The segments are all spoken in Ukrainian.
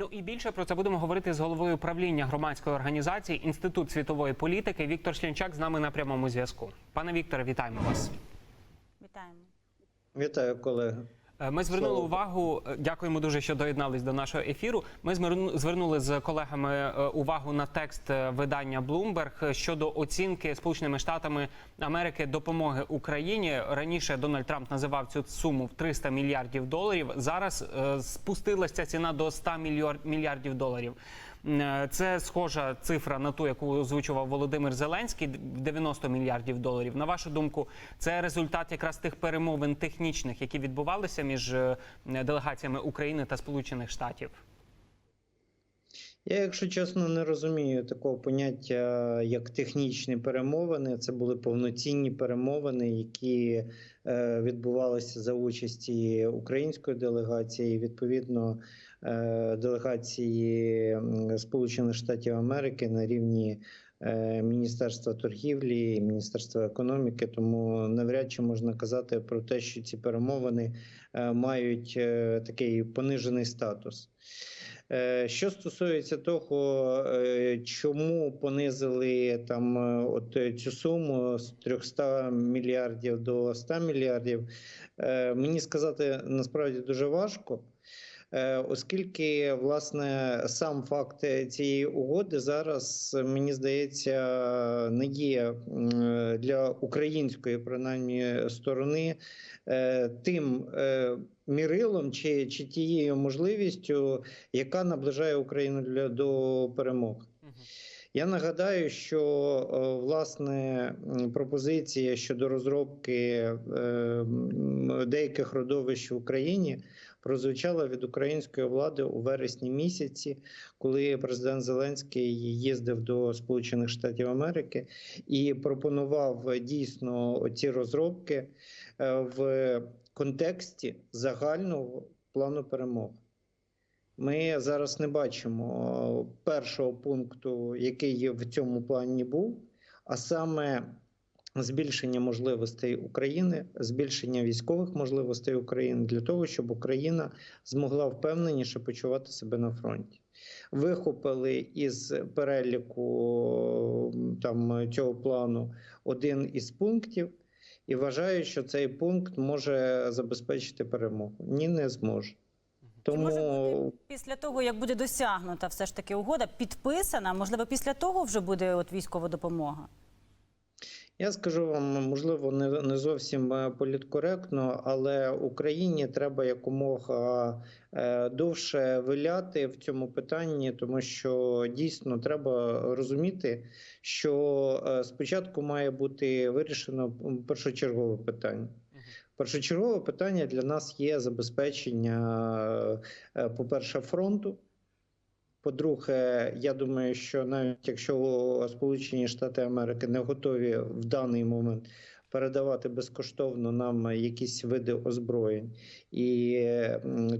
Ну і більше про це будемо говорити з головою правління громадської організації Інститут світової політики Віктор Шлянчак з нами на прямому зв'язку. Пане Вікторе, вітаємо вас. Вітаємо. Вітаю, колеги. Е, Ми звернули увагу. е, Дякуємо дуже, що доєднались до нашого ефіру. Ми звернули з колегами е, увагу на текст видання Bloomberg щодо оцінки Сполученими Штатами Америки допомоги Україні. Раніше Дональд Трамп називав цю суму в 300 мільярдів доларів. Зараз спустилася ця ціна до 100 мільйор- мільярдів доларів. Е, Це схожа цифра на ту, яку озвучував Володимир Зеленський, д- 90 мільярдів доларів. На вашу думку, це результат якраз тих перемовин технічних, які відбувалися між е, делегаціями України та Сполучених Штатів. Я, якщо чесно, не розумію такого поняття, як технічні перемовини. Це були повноцінні перемовини, які е, відбувалися за участі української делегації, відповідно е, делегації Сполучених Штатів Америки на рівні. е, Міністерства торгівлі Міністерства економіки, тому навряд чи можна казати про те, що ці перемовини е, мають е, такий понижений статус. Е, Що стосується того, е, чому понизили там е, от цю суму з 300 мільярдів до 100 мільярдів, мені сказати насправді дуже важко. Е, Оскільки власне сам факт цієї угоди зараз мені здається не є для української принаймні сторони е, тим е, мірилом чи, чи тією можливістю, яка наближає Україну для до перемоги. Я нагадаю, що власне пропозиція щодо розробки деяких родовищ в Україні прозвучала від української влади у вересні місяці, коли президент Зеленський їздив до Сполучених Штатів Америки і пропонував дійсно ці розробки е, в контексті загального плану перемоги. Ми зараз не бачимо першого пункту, який в цьому плані був, а саме збільшення можливостей України, збільшення військових можливостей України для того, щоб Україна змогла впевненіше почувати себе на фронті. Вихопили із переліку там цього плану один із пунктів. І вважаю, що цей пункт може забезпечити перемогу. Ні, не зможе. Чи може Тому бути після того, як буде досягнута все ж таки угода, підписана, можливо, після того вже буде от військова допомога? Я скажу вам, можливо, не, не зовсім е, політкоректно, але Україні треба якомога е, довше виляти в цьому питанні, тому що дійсно треба розуміти, що е, спочатку має бути вирішено першочергове питання. Першочергове питання для нас є забезпечення, е, по-перше, фронту. По-друге, я думаю, що навіть якщо Сполучені Штати Америки не готові в даний момент передавати безкоштовно нам якісь види озброєнь і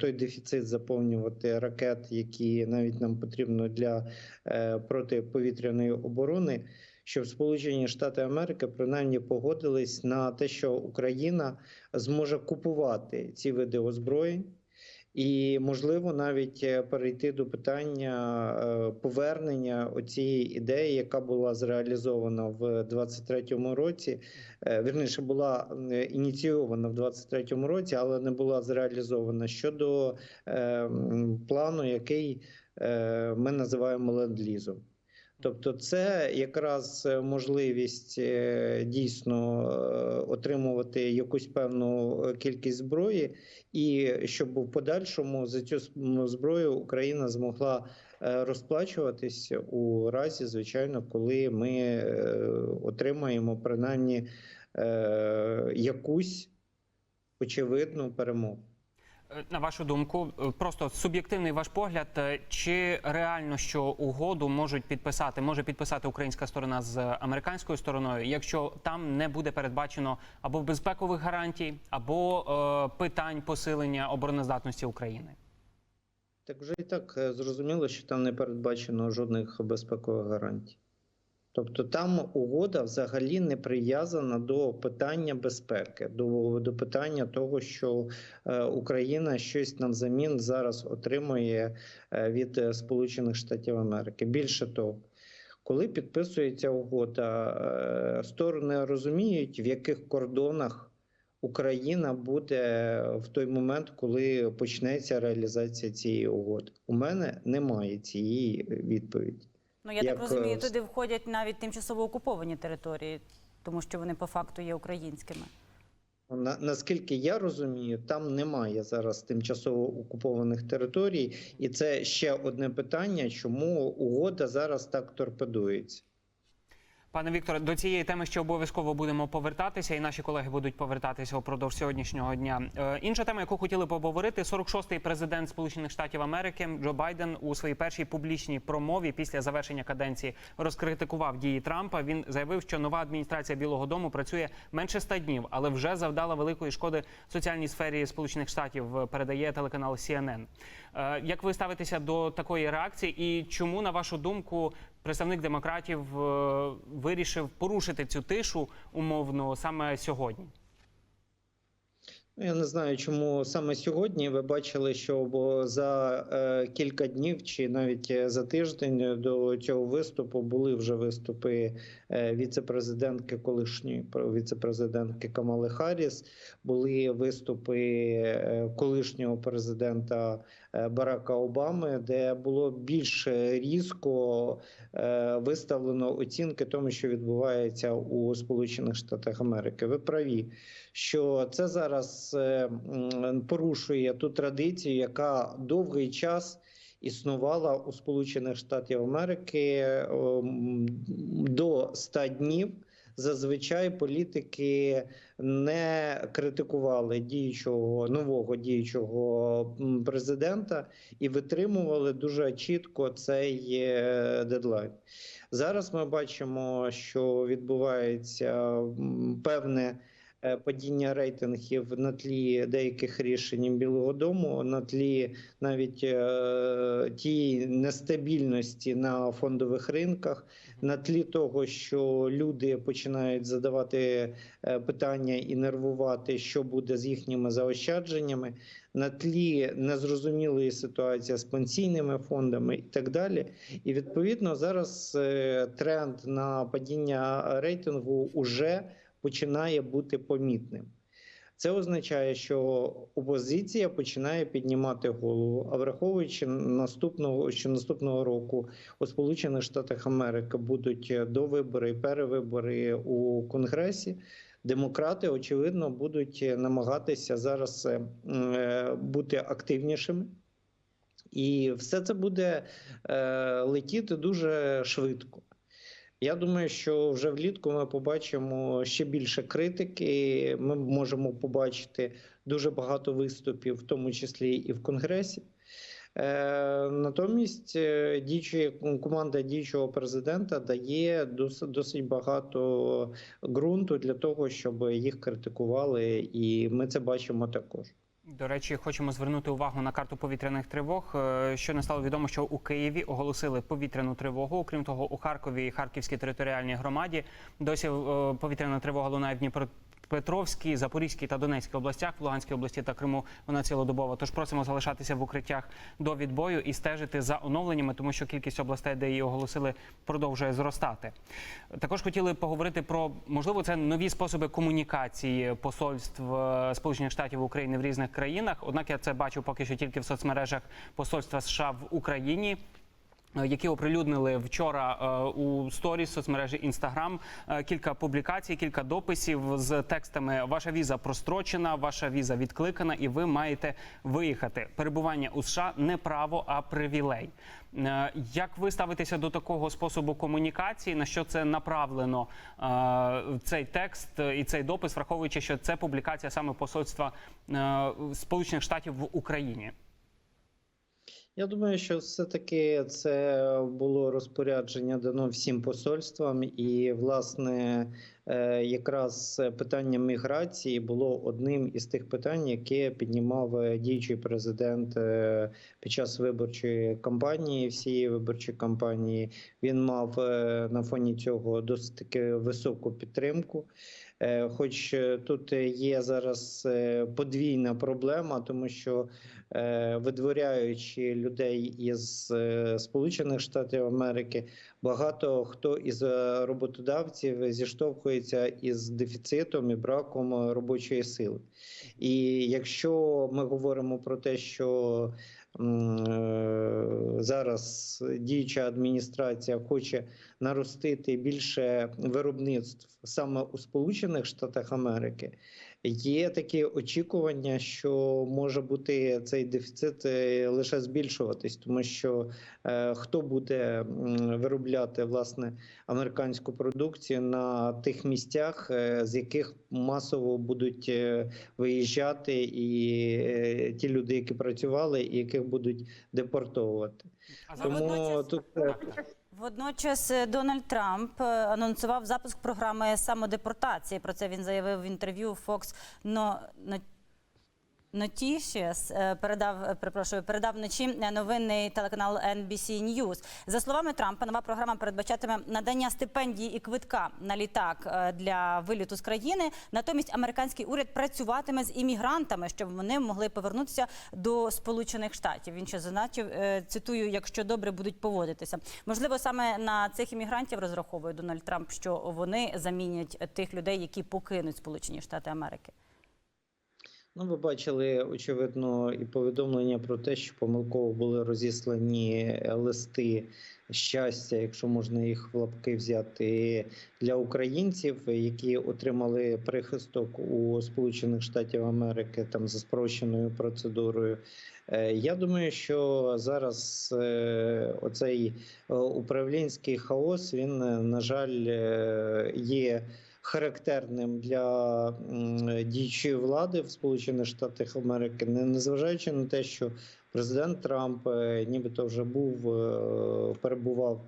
той дефіцит заповнювати ракет, які навіть нам потрібно для е, протиповітряної оборони. Щоб Сполучені Штати Америки принаймні погодились на те, що Україна зможе купувати ці види озброєнь, і можливо навіть е, перейти до питання е, повернення оцієї ідеї, яка була зреалізована в 23-му році. Е, Вірніше була ініційована в 23-му році, але не була зреалізована щодо плану, який ми називаємо ленд-лізом. Тобто, це якраз е, можливість е, дійсно е, отримувати якусь певну кількість зброї, і щоб в подальшому за цю зброю Україна змогла розплачуватись у разі, звичайно, коли ми отримаємо принаймні якусь очевидну перемогу. Е, На вашу думку, е, просто суб'єктивний ваш погляд, е, чи реально що угоду можуть підписати, може підписати українська сторона з американською стороною, якщо там не буде передбачено або безпекових гарантій, або е, питань посилення обороноздатності України? Так вже і так зрозуміло, що там не передбачено жодних безпекових гарантій. Тобто там угода взагалі не прив'язана до питання безпеки, до, до питання того, що е, Україна щось навзамін зараз отримує е, від е, Сполучених Штатів Америки. Більше того, коли підписується угода, е, сторони розуміють, в яких кордонах Україна буде в той момент, коли почнеться реалізація цієї угоди. У мене немає цієї відповіді. Ну я Як, так розумію, е, туди входять навіть тимчасово окуповані території, тому що вони по факту є українськими. На, наскільки я розумію, там немає зараз тимчасово окупованих територій, і це ще одне питання, чому угода зараз так торпедується. Пане Вікторе, до цієї теми ще обов'язково будемо повертатися, і наші колеги будуть повертатися упродовж сьогоднішнього дня. Е, інша тема, яку хотіли б обговорити, 46-й президент Сполучених Штатів Америки Джо Байден у своїй першій публічній промові після завершення каденції розкритикував дії Трампа. Він заявив, що нова адміністрація Білого Дому працює менше ста днів, але вже завдала великої шкоди соціальній сфері Сполучених Штатів. е, Передає телеканал CNN. Е, Як ви ставитеся до такої реакції, і чому, на вашу думку, представник демократів е, вирішив порушити цю тишу умовно саме сьогодні? Ну, Я не знаю, чому саме сьогодні ви бачили, що за е, кілька днів чи навіть е, за тиждень до цього виступу були вже виступи е, віце-президентки колишньої віце-президентки Камали Харріс, були виступи колишнього президента Барака Обами, де було більш різко виставлено оцінки тому, що відбувається у Сполучених Штатах Америки. Ви праві що це зараз е, м, порушує ту традицію, яка довгий час існувала у Сполучених Штатів Америки е, до 100 днів. Зазвичай політики не критикували діючого нового діючого президента і витримували дуже чітко цей е, дедлайн. Зараз ми бачимо, що відбувається певне е, падіння рейтингів на тлі деяких рішень Білого Дому, на тлі навіть е, тієї нестабільності на фондових ринках, на тлі того, що люди починають задавати е, питання і нервувати, що буде з їхніми заощадженнями, на тлі незрозумілої ситуації з пенсійними фондами і так далі. І відповідно зараз е, тренд на падіння рейтингу уже починає бути помітним. Це означає, що опозиція починає піднімати голову. А враховуючи наступного, що наступного року у Сполучених Штатах Америки будуть довибори і перевибори у Конгресі, демократи очевидно будуть намагатися зараз е, бути активнішими. І все це буде е, летіти дуже швидко. Я думаю, що вже влітку ми побачимо ще більше критики. Ми можемо побачити дуже багато виступів, в тому числі і в Конгресі. Е, натомість е, діючі, команда діючого президента дає досить, досить багато ґрунту для того, щоб їх критикували, і ми це бачимо також. До речі, хочемо звернути увагу на карту повітряних тривог. Щойно Що не стало відомо, що у Києві оголосили повітряну тривогу. Окрім того, у Харкові і Харківській територіальній громаді досі е, повітряна тривога лунає в Дніпропетровській, Запорізькій та Донецькій областях, в Луганській області та Криму вона цілодобова. Тож просимо залишатися в укриттях до відбою і стежити за оновленнями, тому що кількість областей, де її оголосили, продовжує зростати. Також хотіли поговорити про можливо це нові способи комунікації посольств е, Сполучених Штатів України в різних країнах. Однак я це бачу поки що тільки в соцмережах посольства США в Україні. Е, Які оприлюднили вчора е, у сторіс соцмережі Інстаграм кілька публікацій, кілька дописів з текстами Ваша віза прострочена, ваша віза відкликана, і ви маєте виїхати. Перебування у США не право, а привілей. Е, Як ви ставитеся до такого способу комунікації? На що це направлено е, цей текст і цей допис, враховуючи, що це публікація саме посольства е, Сполучених Штатів в Україні? Я думаю, що все-таки це було розпорядження дано всім посольствам, і власне е, якраз питання міграції було одним із тих питань, яке піднімав е, діючий президент е, під час виборчої кампанії, всієї виборчої кампанії. Він мав на фоні цього досить таки високу підтримку. Е, Хоч е, тут є зараз е, подвійна проблема, тому що е, видворяючи людей із е, Сполучених Штатів Америки, багато хто із е, роботодавців зіштовхується із дефіцитом і браком е, робочої сили. І якщо ми говоримо про те, що е, зараз діюча адміністрація хоче наростити більше виробництв саме у Сполучених Штатах Америки, є такі очікування, що може бути цей дефіцит е, лише збільшуватись, тому що е, хто буде виробляти власне американську продукцію на тих місцях, е, з яких масово будуть е, виїжджати і е, ті люди, які працювали, і яких будуть депортовувати. А Тому тут е, Водночас е, Дональд Трамп е, анонсував запуск програми самодепортації. Про це він заявив в інтерв'ю Fox No- е, передав, е, перепрошую, передав вночі е, новинний телеканал NBC News. За словами Трампа, нова програма передбачатиме надання стипендії і квитка на літак для виліту з країни. Натомість американський уряд працюватиме з іммігрантами, щоб вони могли повернутися до Сполучених Штатів. Він ще зазначив, цитую, якщо добре будуть поводитися. Можливо, саме на цих іммігрантів розраховує Дональд Трамп, що вони замінять тих людей, які покинуть Сполучені Штати Америки. Ну, ви бачили очевидно і повідомлення про те, що помилково були розіслані листи щастя, якщо можна їх в лапки взяти для українців, які отримали прихисток у Сполучених Штатів Америки там за спрощеною процедурою. Е, Я думаю, що зараз е, оцей е, управлінський хаос він, е, на жаль, е, є характерним для діючої влади в Сполучених Штатах Америки, не незважаючи на те, що президент Трамп е, нібито вже був е, перебував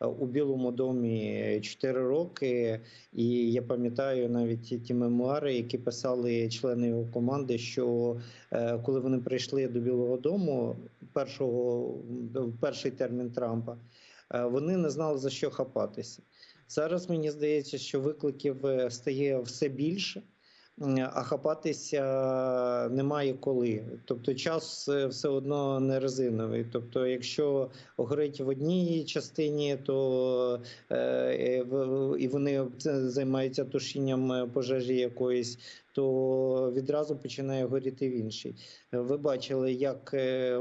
е, у Білому домі 4 роки, і я пам'ятаю навіть ті, мемуари, які писали члени його команди, що коли вони прийшли до Білого Дому, першого перший термін Трампа, вони не знали за що хапатися. Зараз мені здається, що викликів е, стає все більше, а хапатися немає коли. Тобто час е, все одно не резиновий. Тобто, якщо горить в одній частині, то е, в- і вони займаються тушінням пожежі якоїсь. То відразу починає горіти в іншій. Ви бачили, як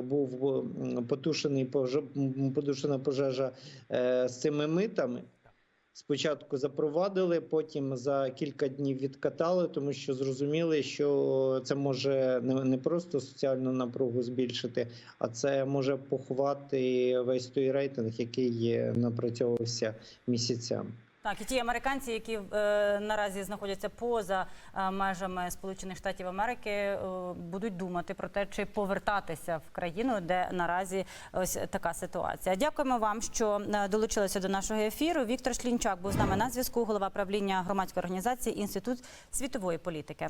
був потушений поже- потушена пожежа з цими митами. Спочатку запровадили, потім за кілька днів відкатали, тому що зрозуміли, що це може не, просто соціальну напругу збільшити, а це може поховати весь той рейтинг, який напрацьовувався місяцями. Так, і ті американці, які е, наразі знаходяться поза е, межами Сполучених Штатів Америки, е, будуть думати про те, чи повертатися в країну, де наразі ось така ситуація. Дякуємо вам, що е, долучилися до нашого ефіру. Віктор Шлінчак був з нами на зв'язку, голова правління громадської організації Інститут світової політики.